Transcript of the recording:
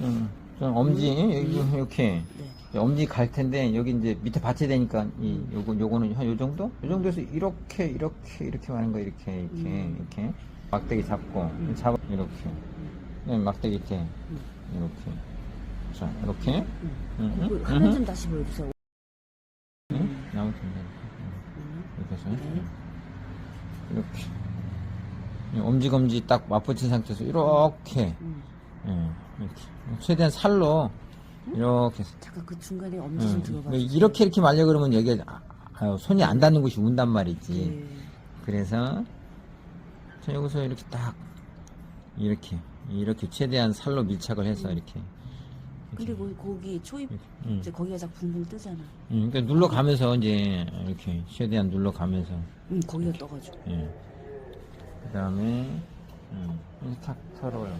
음, 좀 엄지 여기 이렇게. 네. 엄지 갈 텐데 여기 이제 밑에 받쳐야 되니까 이 요거 요거는 한 요 정도? 요 정도에서 이렇게 이렇게 이렇게 하는 거 이렇게 이렇게 음. 이렇게. 막대기 잡고 잡아 이렇게. 네, 막대기 이렇게. 이렇게. 자 이렇게. 음. 음, 음, 그 화면 음. 좀 다시 보여주세요. 응? 아무튼 음. 이렇게 해서. 네. 이렇게. 이 엄지 검지 딱 맞붙인 상태에서 이렇게. 음. 예, 이렇게 최대한 살로 이렇게 잠깐 그 중간에 엄지 좀 응. 들어봐. 뭐 이렇게 이렇게 말려 그러면 여기 아, 아, 손이 안 닿는 곳이 운단 말이지. 네. 그래서 자 여기서 이렇게 딱 이렇게 이렇게 최대한 살로 밀착을 해서 이렇게. 근데 그 거기 초입 응. 이제 거기가 자꾸 붕붕 뜨잖아. 응, 그러니까 눌러 가면서 이제 이렇게 최대한 눌러 가면서. 응, 거기가 떠가지고. 예. 그 다음에 음, 탁 털어요.